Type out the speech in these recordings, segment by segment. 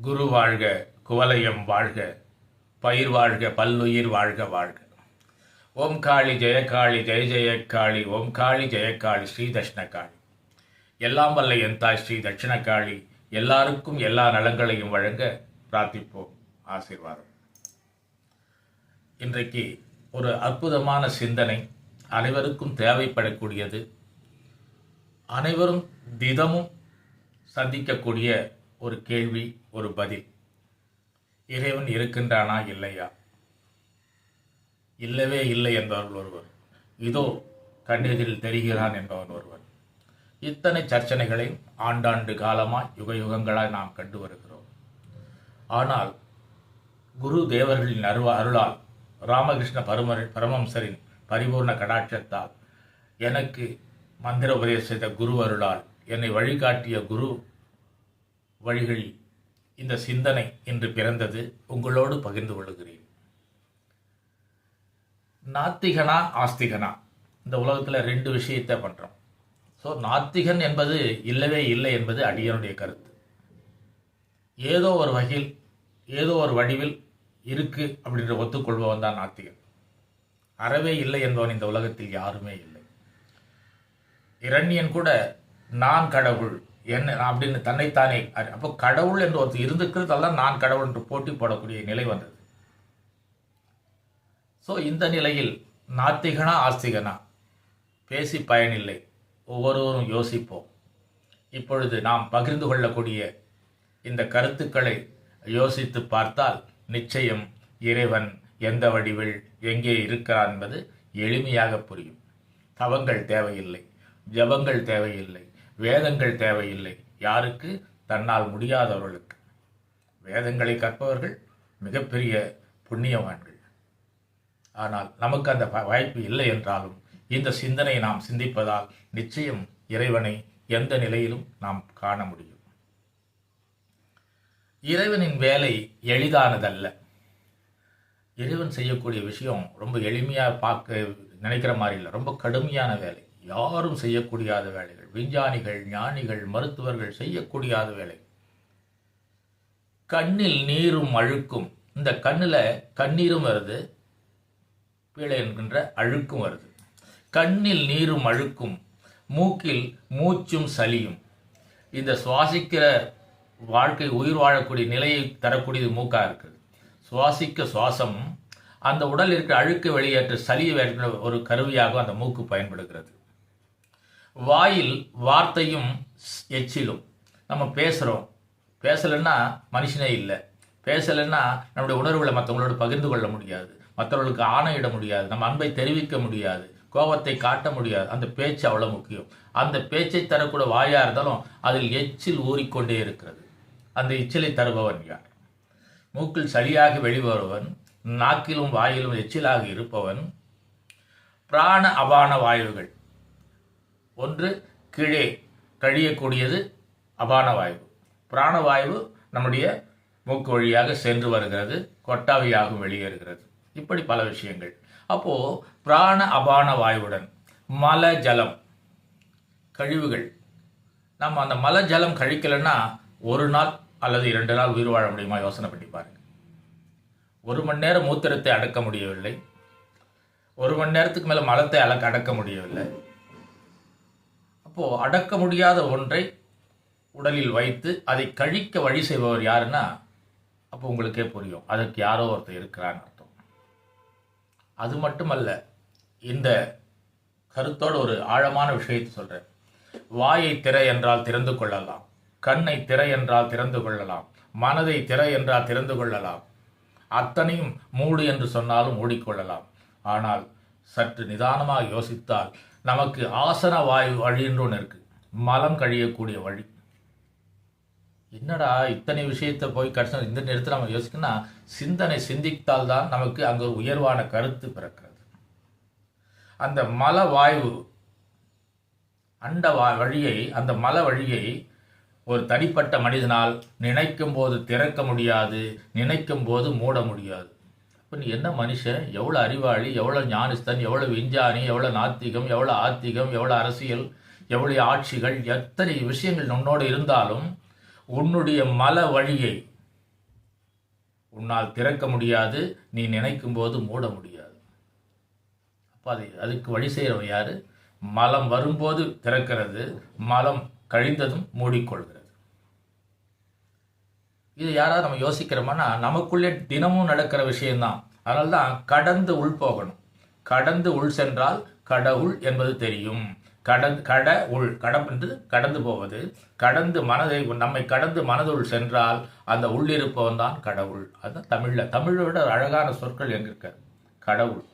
குரு வாழ்க குவலயம் வாழ்க பயிர் வாழ்க பல்லுயிர் வாழ்க வாழ்க. ஓம் காளி ஜெயகாளி ஜெய ஜெயகாளி ஓம் காளி ஜெயகாளி ஸ்ரீ தட்சிணகாளி எல்லாம் வல்ல என் தாய் ஸ்ரீ தட்சிணகாளி எல்லாருக்கும் எல்லா நலங்களையும் வழங்க பிரார்த்திப்போம். ஆசீர்வாதம். இன்றைக்கு ஒரு அற்புதமான சிந்தனை. அனைவருக்கும் தேவைப்படக்கூடியது. அனைவரும் தினமும் சந்திக்கக்கூடிய ஒரு கேள்வி ஒரு பதில். இறைவன் இருக்கின்றானா இல்லையா? இல்லவே இல்லை என்பவர்கள் ஒருவர். இதோ கண்ணெதிரில் தெரிகிறான் என்பவன் ஒருவர். இத்தனை சர்ச்சனைகளையும் ஆண்டாண்டு காலமாய் யுக யுகங்களாய் நாம் கண்டு வருகிறோம். ஆனால் குரு தேவர்களின் அருவ அருளால் ராமகிருஷ்ண பரம பரமம்சரின் பரிபூர்ண கடாட்சத்தால் எனக்கு மந்திர உபதேசித்த செய்த குரு அருளால் என்னை வழிகாட்டிய குரு வழிகளில் இந்த சிந்தனை இன்று பிறந்தது உங்களோடு பகிர்ந்து கொள்ளுகிறேன் நாத்திகனா ஆஸ்திகனா? இந்த உலகத்தில் ரெண்டு விஷயத்தை பண்ணுறோம் ஸோ நாத்திகன் என்பது இல்லவே இல்லை என்பது அடியனுடைய கருத்து. ஏதோ ஒரு வகையில் ஏதோ ஒரு வடிவில் இருக்கு அப்படின்ற ஒத்துக்கொள்பவன் தான் நாத்திகன். அறவே இல்லை என்பவன் இந்த உலகத்தில் யாருமே இல்லை. இரண்யன் கூட நான் கடவுள் என்ன அப்படின்னு தன்னைத்தானே அப்போ கடவுள் என்று ஒருத்தர் இருந்துக்கிறதெல்லாம் நான் கடவுள் என்று போட்டி போடக்கூடிய நிலை வந்தது. ஸோ இந்த நிலையில் நாத்திகனா ஆஸ்திகனா? பேசி பயனில்லை. ஒவ்வொருவரும் யோசிப்போம். இப்பொழுது நாம் பகிர்ந்து கொள்ளக்கூடிய இந்த கருத்துக்களை யோசித்து பார்த்தால் நிச்சயம் இறைவன் எந்த வடிவில் எங்கே இருக்கிறான் என்பது எளிமையாக புரியும். தவங்கள் தேவையில்லை. ஜபங்கள் தேவையில்லை. வேதங்கள் தேவையில்லை. யாருக்கு? தன்னால் முடியாதவர்களுக்கு. வேதங்களை கற்பவர்கள் மிகப்பெரிய புண்ணியவான்கள். ஆனால் நமக்கு அந்த வாய்ப்பு இல்லை என்றாலும் இந்த சிந்தனை நாம் சிந்திப்பதால் நிச்சயம் இறைவனை எந்த நிலையிலும் நாம் காண முடியும். இறைவனின் வேலை எளிதானதல்ல. இறைவன் செய்யக்கூடிய விஷயம் ரொம்ப எளிமையாக பார்க்க நினைக்கிற மாதிரி இல்லை. ரொம்ப கடுமையான வேலை. யாரும் செய்யக்கூடியாத வேலைகள் விஞ்ஞானிகள் ஞானிகள் மருத்துவர்கள் செய்யக்கூடியாத வேலை. கண்ணில் நீரும் அழுக்கும். இந்த கண்ணில் கண்ணீரும் வருது பீழை என்கின்ற அழுக்கும் வருது. கண்ணில் நீரும் அழுக்கும். மூக்கில் மூச்சும் சளியும் இந்த சுவாசிக்கிற வாழ்க்கை உயிர் வாழக்கூடிய நிலையை தரக்கூடியது மூக்கா இருக்குது. சுவாசிக்க சுவாசம் அந்த உடல் இருக்கிற அழுக்கு வெளியேற்ற சளியை வெளியேற்ற ஒரு கருவியாக அந்த மூக்கு பயன்படுகிறது. வாயில் வார்த்தையும் எச்சிலும். நம்ம பேசுகிறோம் பேசலைன்னா மனுஷனே இல்லை. பேசலைன்னா நம்முடைய உணர்வுகளை மற்றவங்களோட பகிர்ந்து கொள்ள முடியாது. மற்றவர்களுக்கு ஆணையிட முடியாது. நம்ம அன்பை தெரிவிக்க முடியாது. கோபத்தை காட்ட முடியாது. அந்த பேச்சு அவ்வளோ முக்கியம். அந்த பேச்சை தரக்கூட வாயாக இருந்தாலும் அதில் எச்சில் ஊறிக்கொண்டே இருக்கிறது. அந்த எச்சிலை தருபவன் யார்? மூக்கில் சளியாக வெளிவருவன் நாக்கிலும் வாயிலும் எச்சிலாக இருப்பவன் பிராண அபான வாயுகள் ஒன்று கீழே கழியக்கூடியது அபான வாயு பிராணவாயு நம்முடைய மூக்கு வழியாக சென்று வருகிறது கொட்டாவியாகவும் வெளியேறுகிறது. இப்படி பல விஷயங்கள். அப்போது பிராண அபான வாயுவுடன் மல ஜலம் கழிவுகள். நம்ம அந்த மல ஜலம் கழிக்கலைன்னா ஒரு நாள் அல்லது இரண்டு நாள் உயிர் வாழ முடியுமா? யோசனை பண்ணி பாருங்க. ஒரு மணி நேரம் மூத்திரத்தை அடக்க முடியவில்லை. ஒரு மணி நேரத்துக்கு மேலே மலத்தை அடக்க அடக்க முடியவில்லை. அப்போ அடக்க முடியாத ஒன்றை உடலில் வைத்து அதை கழிக்க வழி செய்பவர் யாருன்னா அப்போ உங்களுக்கே புரியும். அதற்கு யாரோ ஒருத்தர் இருக்கிறான்னு அர்த்தம். அது மட்டுமல்ல இந்த கருத்தோடு ஒரு ஆழமான விஷயத்தை சொல்றேன். வாயை திற என்றால் திறந்து கொள்ளலாம். கண்ணை திற என்றால் திறந்து கொள்ளலாம். மனதை திற என்றால் திறந்து கொள்ளலாம். அத்தனையும் மூடு என்று சொன்னாலும் மூடிக்கொள்ளலாம். ஆனால் சற்று நிதானமாக யோசித்தால் நமக்கு ஆசன வாயு வழின்ற ஒன்று இருக்கு. மலம் கழியக்கூடிய வழி. என்னடா இத்தனை விஷயத்தை போய் கடைசி இந்த நேரத்தில் நம்ம யோசிக்கணும்னா சிந்தனை சிந்தித்தால் தான் நமக்கு அங்கே ஒரு உயர்வான கருத்து பிறக்கிறது. அந்த மல வாயு அண்ட வா வழியை அந்த மல வழியை ஒரு தனிப்பட்ட மனிதனால் நினைக்கும் போது திறக்க முடியாது நினைக்கும் போது மூட முடியாது. இப்போ நீ என்ன மனுஷன்? எவ்வளோ அறிவாளி எவ்வளோ ஞானிஸ்தன் எவ்வளோ விஞ்ஞானி எவ்வளோ நாத்திகம் எவ்வளோ ஆத்திகம் எவ்வளோ அரசியல் எவ்வளோ ஆட்சிகள் எத்தனை விஷயங்கள் உன்னோடு இருந்தாலும் உன்னுடைய மல வழியை உன்னால் திறக்க முடியாது நீ நினைக்கும் போது மூட முடியாது. அப்போ அது அதுக்கு வழி செய்கிறவன் யார்? மலம் வரும்போது திறக்கிறது மலம் கழிந்ததும் மூடிக்கொள்கிறது. இது யாராவது நம்ம யோசிக்கிறோம்னா நமக்குள்ளே தினமும் நடக்கிற விஷயம்தான். அதனால தான் கடந்து உள் போகணும். கடந்து உள் சென்றால் கடவுள் என்பது தெரியும். கடந்து கட உள் கடம் என்று கடந்து போவது. கடந்து மனதை நம்மை கடந்து மனதுள் சென்றால் அந்த உள்ளிருப்பவன் தான் கடவுள். அதுதான் தமிழில். தமிழை விட அழகான சொற்கள் எங்க இருக்க கடவுள்.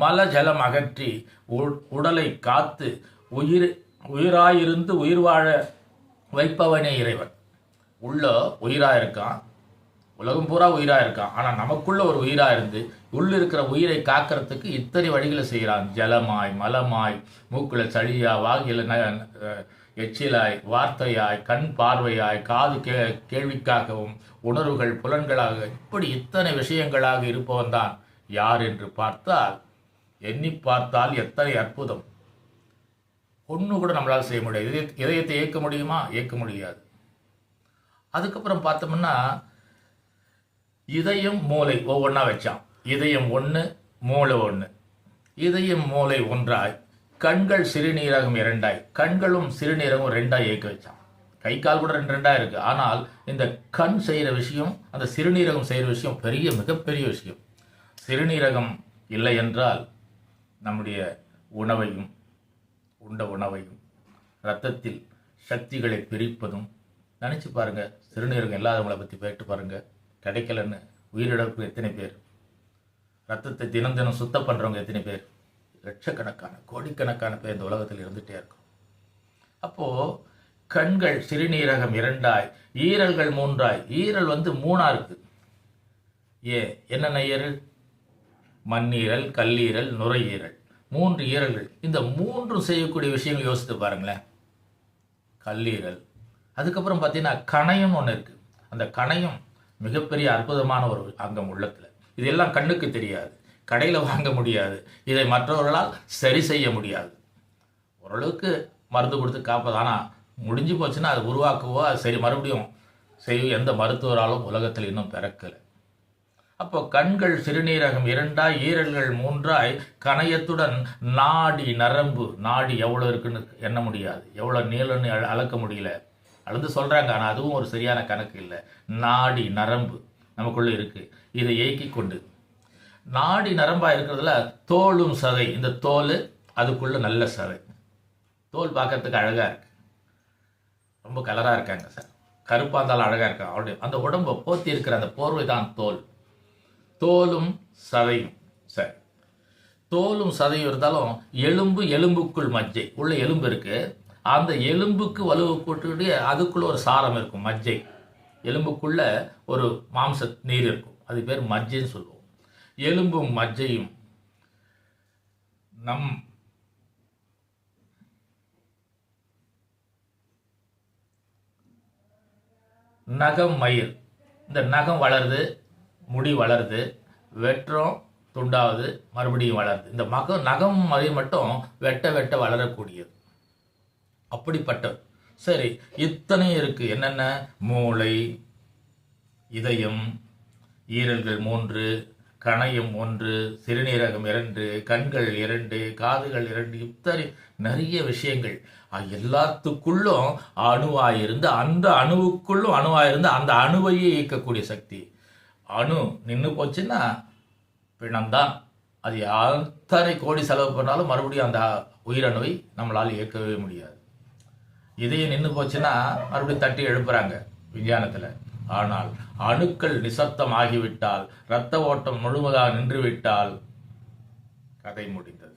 மல ஜலம் அகற்றி உ- உடலை காத்து உயிர் உயிராயிருந்து உயிர் வாழ வைப்பவனே இறைவன். உள்ள உயிரா இருக்கான். உலகம் பூரா உயிரா இருக்கான். ஆனா நமக்குள்ள ஒரு உயிரா இருந்து உள்ள இருக்கிற உயிரை காக்கிறதுக்கு இத்தனை வழிகளை செய்கிறான் ஜலமாய் மலமாய் மூக்குல சளியா வாகில ந- எச்சிலாய் வார்த்தையாய் கண் பார்வையாய் காது கே கேள்விக்காகவும் உணர்வுகள் புலன்களாக இப்படி இத்தனை விஷயங்களாக இருப்பவன் தான் யார் என்று பார்த்தால் எண்ணி பார்த்தால் எத்தனை அற்புதம். ஒன்று கூட நம்மளால் செய்ய முடியாது. இதய- இதயத்தை இயக்க முடியுமா? இயக்க முடியாது. அதுக்கப்புறம் பார்த்தோம்னா இதயம் மூளை ஒவ்வொன்றா வச்சான். இதயம் ஒன்று மூளை ஒன்று இதயம் மூளை ஒன்றாய் கண்கள் சிறுநீரகம் இரண்டாய் கண்களும் சிறுநீரகம் ரெண்டாய் இயக்க வச்சான். கை கால் கூட ரெண்டு ரெண்டாக இருக்குது ஆனால் இந்த கண் செய்கிற விஷயம் அந்த சிறுநீரகம் செய்கிற விஷயம் பெரிய மிகப்பெரிய விஷயம். சிறுநீரகம் இல்லை என்றால் நம்முடைய உணவையும் உண்ட உணவையும் ரத்தத்தில் சக்திகளை பிரிப்பதும் நினச்சி பாருங்க. சிறுநீரகம் இல்லாதவங்களை பற்றி கேட்டு பாருங்க. கிடைக்கலன்னு உயிரிழப்பு எத்தனை பேர்? ரத்தத்தை தினம் தினம் சுத்தம் பண்ணுறவங்க எத்தனை பேர்? லட்சக்கணக்கான கோடிக்கணக்கான பேர் இந்த உலகத்தில் இருந்துகிட்டே இருக்கும். அப்போது கண்கள் சிறுநீரகம் இரண்டாய் ஈரல்கள் மூன்றாய். ஈரல் வந்து மூணாக இருக்குது ஏ என்னென்ன ஈரல்? மண்ணீரல் கல்லீரல் நுரையீரல். மூன்று ஈரல்கள். இந்த மூன்றும் செய்யக்கூடிய விஷயங்கள் யோசித்து பாருங்களேன். கல்லீரல் அதுக்கப்புறம் பார்த்தீங்கன்னா கணையம் ஒன்று இருக்குது அந்த கணையம் மிகப்பெரிய அற்புதமான ஒரு அங்கம் உள்ளத்தில். இதெல்லாம் கண்ணுக்கு தெரியாது. கடையில் வாங்க முடியாது. இதை மற்றவர்களால் சரி செய்ய முடியாது. ஓரளவுக்கு மருந்து கொடுத்து காப்பது. ஆனால் முடிஞ்சு போச்சுன்னா அது உருவாக்கவோ அது சரி மறுபடியும் செய்ய எந்த மருத்துவராலும் உலகத்தில் இன்னும் பிறக்கலை. அப்போ கண்கள் சிறுநீரகம் இரண்டாய் ஈரல்கள் மூன்றாய் கணையத்துடன் நாடி நரம்பு. நாடி எவ்வளோ இருக்குன்னு எண்ண முடியாது. எவ்வளோ நீளம்னு அளக்க முடியல. அளந்து சொல்கிறாங்க ஆனால் அதுவும் ஒரு சரியான கணக்கு இல்லை. நாடி நரம்பு நமக்குள்ளே இருக்குது இதை இயக்கி கொண்டு. நாடி நரம்பாக இருக்கிறதுல தோலும் சதை. இந்த தோல் அதுக்குள்ளே நல்ல சதை. தோல் பார்க்கறதுக்கு அழகாக இருக்குது ரொம்ப கலராக இருக்காங்க சார். கருப்பாக இருந்தாலும் அழகாக இருக்கா. அவருடைய அந்த உடம்பை போத்தி இருக்கிற அந்த போர்வை தான் தோல். தோலும் சதையும் சரி. தோலும் சதையும் இருந்தாலும் எலும்பு எலும்புக்குள் மஜ்ஜை. உள்ள எலும்பு இருக்குது அந்த எலும்புக்கு வலுவு கூட்டுடைய அதுக்குள்ள ஒரு சாரம் இருக்கும் மஜ்ஜை. எலும்புக்குள்ள ஒரு மாம்ச நீர் இருக்கும். அது பேர் மஜ்ஜைன்னு சொல்லுவோம். எலும்பும் மஜ்ஜையும் நம் நகம் மயிர். இந்த நகம் வளருது முடி வளருது வெற்றம் துண்டாவது மறுபடியும் வளருது. இந்த மக நகம் மயிர் மட்டும் வெட்ட வெட்ட வளரக்கூடியது. அப்படிப்பட்டது சரி இத்தனை இருக்கு. என்னென்ன? மூளை இதயம் ஈரல்கள் மூன்று கணையம் ஒன்று சிறுநீரகம் இரண்டு கண்கள் இரண்டு காதுகள் இரண்டு இத்தனை நிறைய விஷயங்கள். எல்லாத்துக்குள்ளும் அணுவாயிருந்து அந்த அணுவுக்குள்ளும் அணுவாயிருந்து அந்த அணுவையே இயக்கக்கூடிய சக்தி. அணு நின்று போச்சுன்னா பிணம்தான். அது அத்தனை கோடி செலவு பண்ணாலும் மறுபடியும் அந்த உயிரணுவை நம்மளால் இயக்கவே முடியாது. இதயம் நின்று போச்சுன்னா மறுபடியும் தட்டி எழுப்புறாங்க விஞ்ஞானத்தில். ஆனால் அணுக்கள் நிசப்தம் ஆகிவிட்டால் இரத்த ஓட்டம் முழுவதாக நின்றுவிட்டால் கதை முடிந்தது.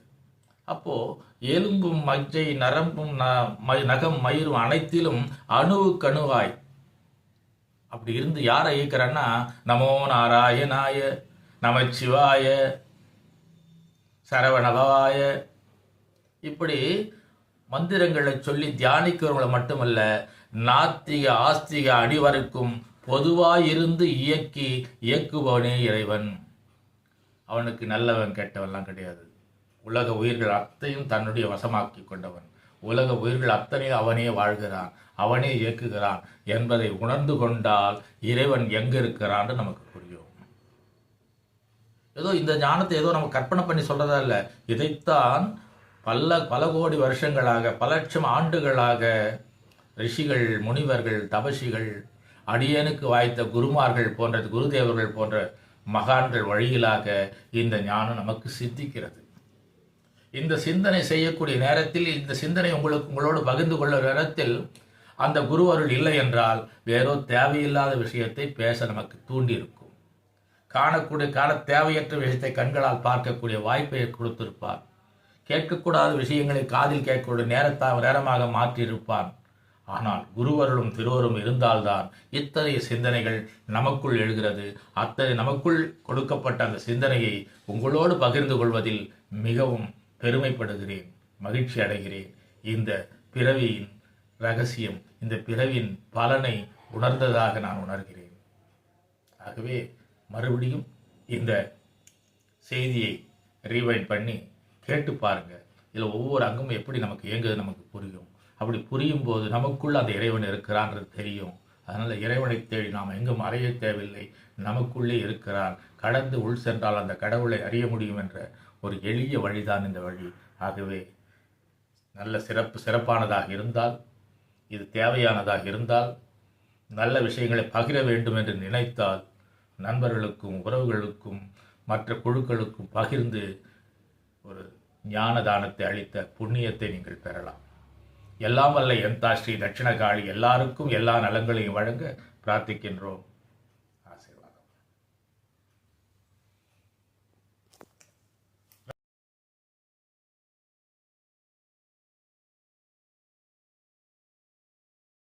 அப்போ எலும்பும் மஜ்ஜை நரம்பும் ந- ம- நகம் மயிரும் அனைத்திலும் அணுவுக்கணுவாய். அப்படி இருந்து யாரை இயக்கிறன்னா நமோ நாராயணாய நமச்சிவாய சரவணபவாய இப்படி மந்திரங்களை சொல்லி தியானிக்கிறவங்களை மட்டுமல்ல நாத்திக ஆஸ்திக அடிவருக்கும் பொதுவாயிருந்து இயக்கி இயக்குபவனே இறைவன். அவனுக்கு நல்லவன் கெட்டவன்லாம் கிடையாது. உலக உயிர்கள் அத்தையும் தன்னுடைய வசமாக்கி கொண்டவன். உலக உயிர்கள் அத்தனையும் அவனே வாழ்கிறான் அவனே இயக்குகிறான் என்பதை உணர்ந்து கொண்டால் இறைவன் எங்க இருக்கிறான்னு நமக்கு புரியும். ஏதோ இந்த ஞானத்தை ஏதோ நம்ம கற்பனை பண்ணி சொல்றதா இல்லை இதைத்தான் பல பல கோடி வருஷங்களாக பல லட்சம் ஆண்டுகளாக ரிஷிகள் முனிவர்கள் தபசிகள் அடியனுக்கு வாய்த்த குருமார்கள் போன்ற குருதேவர்கள் போன்ற மகான்கள் வழியிலாக இந்த ஞானம் நமக்கு சித்திக்கிறது. இந்த சிந்தனை செய்யக்கூடிய நேரத்தில் இந்த சிந்தனை உங்களுக்கு உங்களோடு பகிர்ந்து கொள்ள நேரத்தில் அந்த குருவருள் இல்லை என்றால் வேறோ தேவையில்லாத விஷயத்தை பேச நமக்கு தூண்டியிருக்கும். காணக்கூடிய காண தேவையற்ற விஷயத்தை கண்களால் பார்க்கக்கூடிய வாய்ப்பை கொடுத்திருப்பார் கேட்கக்கூடாத விஷயங்களை காதில் கேட்கக்கூடிய நேரத்தா நேரமாக மாற்றியிருப்பான் ஆனால் குருவருளும் திருவரும் இருந்தால்தான் இத்தகைய சிந்தனைகள் நமக்குள் எழுகிறது. அத்தனை நமக்குள் கொடுக்கப்பட்ட அந்த சிந்தனையை உங்களோடு பகிர்ந்து கொள்வதில் மிகவும் பெருமைப்படுகிறேன். மகிழ்ச்சி அடைகிறேன். இந்த பிறவியின் ரகசியம் இந்த பிறவியின் பலனை உணர்ந்ததாக நான் உணர்கிறேன். ஆகவே மறுபடியும் இந்த செய்தியை ரீவைண்ட் பண்ணி கேட்டு பாருங்க. இதில் ஒவ்வொரு அங்கமும் எப்படி நமக்கு இயங்குது நமக்கு புரியும். அப்படி புரியும் போது நமக்குள்ள அந்த இறைவன் இருக்கிறான்றது தெரியும். அதனால் இறைவனை தேடி நாம் எங்கும் அறைய தேவையில்லை. நமக்குள்ளே இருக்கிறான். கடந்து உள் சென்றால் அந்த கடவுளை அறிய முடியும் என்ற ஒரு எளிய வழிதான் இந்த வழி. ஆகவே நல்ல சிறப்பு சிறப்பானதாக இருந்தால் இது தேவையானதாக இருந்தால் நல்ல விஷயங்களை பகிர வேண்டும் என்று நினைத்தால் நண்பர்களுக்கும் உறவுகளுக்கும் மற்ற குழுக்களுக்கும் பகிர்ந்து ஒரு ஞான தானத்தை அளித்த புண்ணியத்தை நீங்கள் பெறலாம். எல்லாம் வல்ல எந்தா ஸ்ரீ தட்சிணகாளி எல்லாருக்கும் எல்லா நலங்களையும் வழங்க பிரார்த்திக்கின்றோம்.